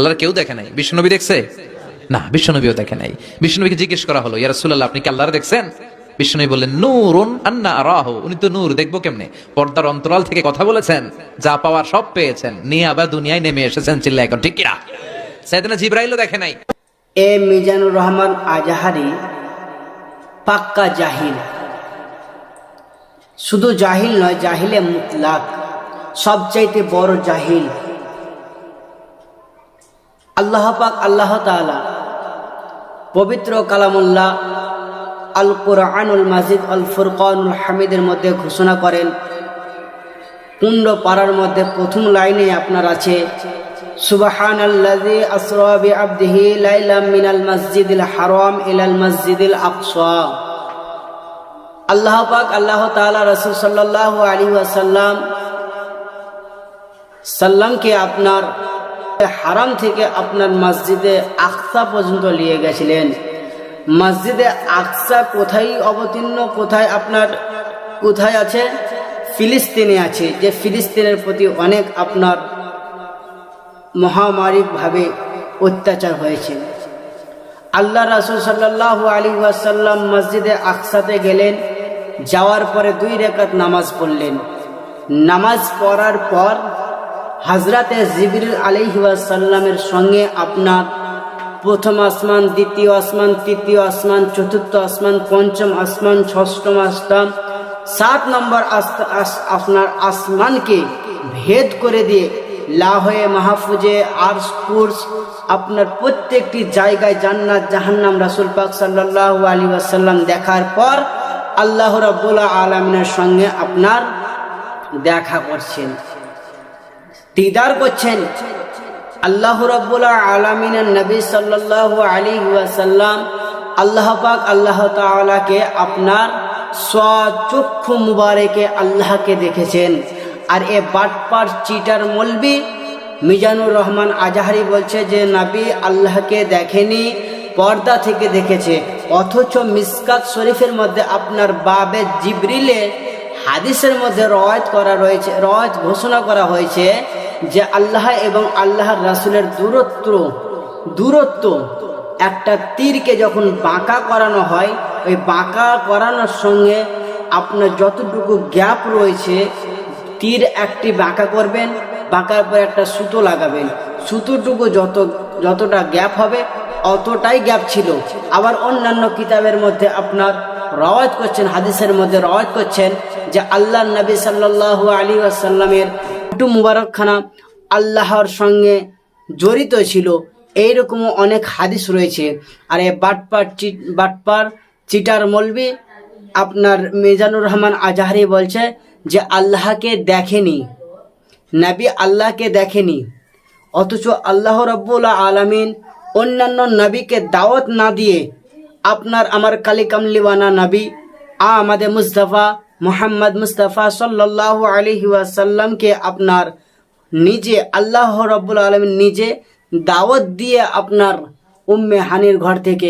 আল্লাহর কেউ দেখে নাই? বিশ্বনবী দেখছে? না, বিশ্বনবীও দেখে নাই। বিশ্বনবীকে জিজ্ঞেস করা হলো, ইয়া রাসূলুল্লাহ, আপনি কি আল্লাহর দেখছেন? বললেন আন্না উনি তো নূর, দেখব কেমনে? পর্দার অন্তরাল থেকে কথা বলেছেন, যা পাওয়ার সব পেয়েছেন। নিয়ে আবার দুনিয়ায় নেমে এসেছেন চিল্লা এখন, ঠিক কিনা? জিব্রাইলও দেখে নাই। এ মিজানুর রহমান আজাহারি পাক্কা জাহিল। শুধু জাহিল নয়, জাহিলে মুতলাক। সবচাইতে বড় জাহিল। আল্লাহ পাক, আল্লাহ তাআলা পবিত্র কালামুল্লাহ আল কোরআনুল মাজিদ আল ফুরকানুল হামিদের মধ্যে ঘোষণা করেন। কুণ্ড পাড়ার মধ্যে প্রথম লাইনে আপনার আছে হারাম ইলাল আল্লাহ তাআলা সাল্লামকে আপনার হারাম থেকে আপনার মসজিদে আকসা পর্যন্ত নিয়ে গেছিলেন। মসজিদে আকসা কোথায় অবতীর্ণ? কোথায় আপনার, কোথায় আছে? ফিলিস্তিনে আছে, যে ফিলিস্তিনের প্রতি অনেক আপনার মহামারীভাবে অত্যাচার হয়েছে। আল্লাহ রাসুল সাল্লাহ আলী ওয়াসাল্লাম মসজিদে আকসাতে গেলেন, যাওয়ার পরে দুই রেখাত নামাজ পড়লেন। নামাজ পড়ার পর হাজরাতে জিবির আলিহাসাল্লামের সঙ্গে আপনার প্রথম আসমান, দ্বিতীয় আসমান, তৃতীয় আসমান, চতুর্থ আসমান, পঞ্চম আসমান, ষষ্ঠম আসমান, সাত নম্বর আপনার আসমানকে ভেদ করে দিয়ে লাহয়ে মাহফুজে আর্স কুর্স আপনার প্রত্যেকটি জায়গায় জান্নাত, জাহান্নাম রাসুল পাক সাল্লাহ আলী আসাল্লাম দেখার পর আল্লাহ রাবুল্লাহ আলমিনের সঙ্গে আপনার দেখা করছেন। দিদার করছেন। আল্লাহ রাব্বুল্লাহ আলামিনের নবী সাল্লাল্লাহু আলী ওয়াসাল্লাম আল্লাহ পাক আল্লাহ তাআলাকে আপনার স্বচক্ষু মুবারকে আল্লাহকে দেখেছেন। আর এ বাটপার চিটার মলবি মিজানুর রহমান আজাহারি বলছে যে, নবী আল্লাহকে দেখেনি, পর্দা থেকে দেখেছে। অথচ মিসকাত শরীফের মধ্যে আপনার বাবে জিবরিলে হাদিসের মধ্যে রওয়ায়ত করা রয়েছে, রওয়ায়ত ঘোষণা করা হয়েছে যে আল্লাহ এবং আল্লাহর রাসুলের দূরত্ব দূরত্ব, একটা তীরকে যখন বাঁকা করানো হয়, ওই বাঁকা করানোর সঙ্গে আপনার যতটুকু গ্যাপ রয়েছে, তীর একটি বাঁকা করবেন, বাঁকার পর একটা সুতো লাগাবেন। সুতোটুকু যত, যতটা গ্যাপ হবে, অতটাই গ্যাপ ছিল। আবার অন্যান্য কিতাবের মধ্যে আপনার রওয়াজ করছেন, হাদিসের মধ্যে রওয়াজ করছেন যে আল্লাহ নবী সাল্লাল্লাহু আলী আসাল্লামের একটু মুবারকখানা আল্লাহর সঙ্গে জড়িত ছিল। এইরকম অনেক হাদিস রয়েছে। আর এই বাটপার বাটপার চিটার মলবি, আপনার মিজানুর রহমান আজাহারি বলছে যে, আল্লাহকে দেখেনি। নবী আল্লাহকে দেখেনি। অথচ আল্লাহ রব্বুল আলামিন অন্যান্য নবীকে দাওয়াত না দিয়ে, আপনার আমার কালি কামলিওয়ানা নবী আমাদের মুস্তফা মোহাম্মদ মুস্তাফা সাল্লাহ আলহি ওয়াসাল্লামকে আপনার নিজে, আল্লাহ রব্বুল আলম নিজে দাওয়াত দিয়ে আপনার উম্মে হানির ঘর থেকে